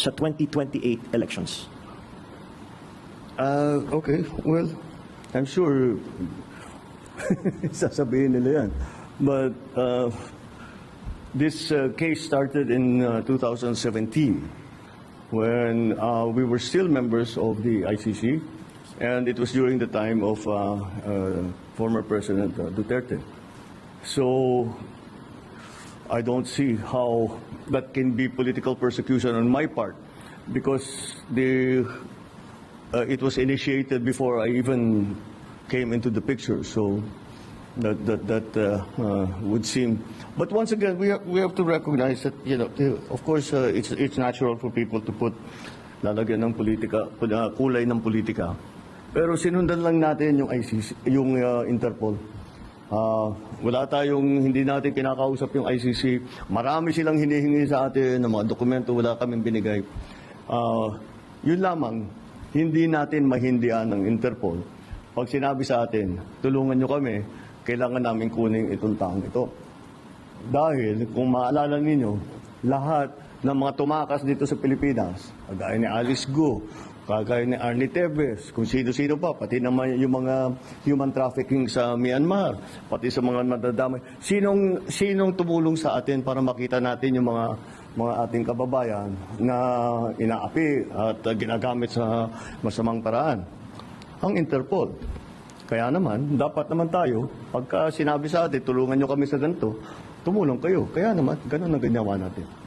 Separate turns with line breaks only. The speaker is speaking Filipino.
sa 2028 elections?
Uh, okay, well, I'm sure sasabihin nila yan. But uh, this uh, case started in uh, 2017 when uh, we were still members of the ICC and it was during the time of uh, uh, former President uh, Duterte. So I don't see how that can be political persecution on my part because the uh, it was initiated before I even came into the picture. So that that that uh, uh, would seem. But once again, we have, we have to recognize that you know, of course, uh, it's it's natural for people to put lalagyan ng politika, uh, kulay ng politika. Pero sinundan lang natin yung ICC, yung uh, Interpol. Ah, wala tayong, hindi natin kinakausap yung ICC. Marami silang hinihingi sa atin ng mga dokumento, wala kaming binigay. Ah, yun lamang, hindi natin mahindian ng Interpol. Pag sinabi sa atin, tulungan nyo kami, kailangan namin kunin itong taong ito. Dahil, kung maalala ninyo, lahat ng mga tumakas dito sa Pilipinas, kagaya ni Alice Go, kagaya ni Arnie Tevez, kung sino-sino pa, pati naman yung mga human trafficking sa Myanmar, pati sa mga nadadamay. Sinong, sinong tumulong sa atin para makita natin yung mga mga ating kababayan na inaapi at ginagamit sa masamang paraan? Ang Interpol. Kaya naman, dapat naman tayo, pagka sinabi sa atin, tulungan nyo kami sa ganito, tumulong kayo. Kaya naman, ganun ang ginawa natin.